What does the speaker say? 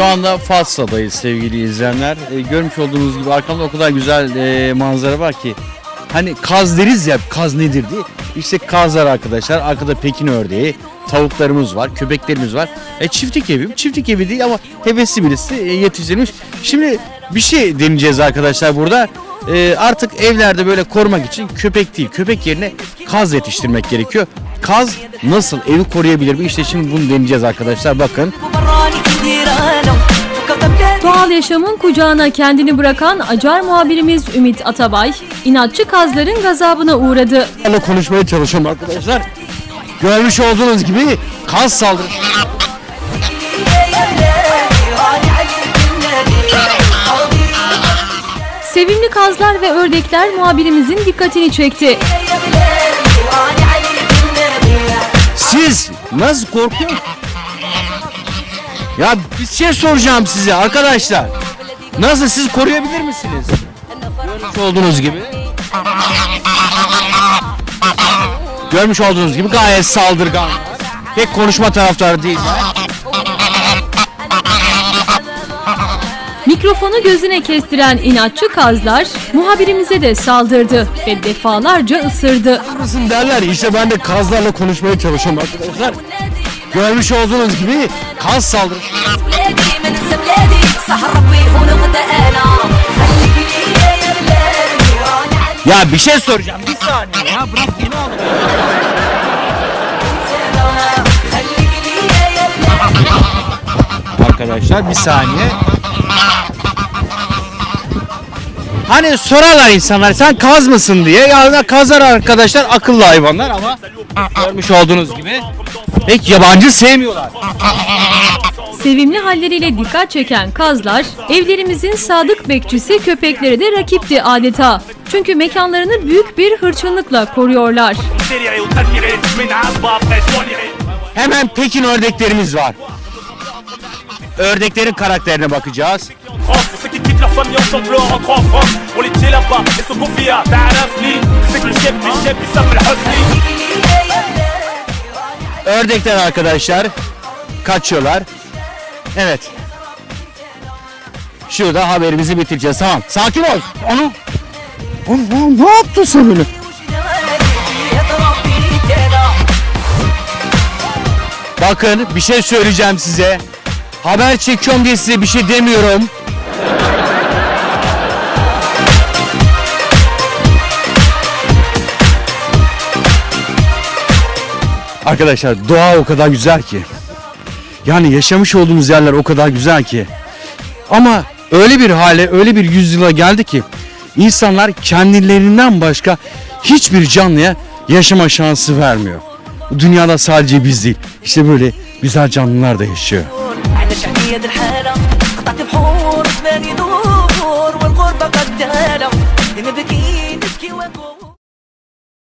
Şu anda Fatsa'dayız sevgili izleyenler. E, görmüş olduğunuz gibi arkamda o kadar güzel e, manzara var ki. Hani kaz deriz ya kaz nedir diye. İşte kazlar arkadaşlar. Arkada Pekin ördeği, tavuklarımız var, köpeklerimiz var. E, çiftlik evi, çiftlik evi değil ama hevesli birisi e, yetiştirmiş. Şimdi bir şey deneyeceğiz arkadaşlar burada. E, artık evlerde böyle korumak için köpek değil, köpek yerine kaz yetiştirmek gerekiyor. Kaz nasıl evi koruyabilir mi? İşte şimdi bunu deneyeceğiz arkadaşlar. Bakın. Doğal yaşamın kucağına kendini bırakan acar muhabirimiz Ümit Atabay, inatçı kazların gazabına uğradı. Ben konuşmaya çalışıyorum arkadaşlar. Görmüş olduğunuz gibi kaz saldırısı. Sevimli kazlar ve ördekler muhabirimizin dikkatini çekti. Siz nasıl korkuyorsunuz? Ya bir şey soracağım size arkadaşlar. Nasıl siz koruyabilir misiniz? Görmüş olduğunuz gibi. Görmüş olduğunuz gibi gayet saldırgan. Pek konuşma taraftarı değiller. Mikrofonu gözüne kestiren inatçı kazlar muhabirimize de saldırdı ve defalarca ısırdı. Mısın derler işte ben de kazlarla konuşmaya çalışıyorum arkadaşlar. Görmüş olduğunuz gibi kas saldırı. Ya bir şey soracağım bir saniye ya bırak beni al. Arkadaşlar bir saniye. Hani sorarlar insanlar sen kaz mısın diye. Ya kazar arkadaşlar akıllı hayvanlar ama görmüş olduğunuz gibi Pek yabancı sevmiyorlar. Sevimli halleriyle dikkat çeken kazlar, evlerimizin sadık bekçisi köpeklere de rakipti adeta. Çünkü mekanlarını büyük bir hırçınlıkla koruyorlar. Hemen Pekin ördeklerimiz var. Ördeklerin karakterine bakacağız. Ördekler arkadaşlar kaçıyorlar. Evet. Şurada haberimizi bitireceğiz. Tamam. Sakin ol. Onu Oğlum ne yaptın sen öyle? Bakın bir şey söyleyeceğim size. Haber çekiyorum diye size bir şey demiyorum. Arkadaşlar doğa o kadar güzel ki. Yani yaşamış olduğumuz yerler o kadar güzel ki. Ama öyle bir hale, öyle bir yüzyıla geldi ki insanlar kendilerinden başka hiçbir canlıya yaşama şansı vermiyor. Dünyada sadece biz değil. İşte böyle güzel canlılar da yaşıyor.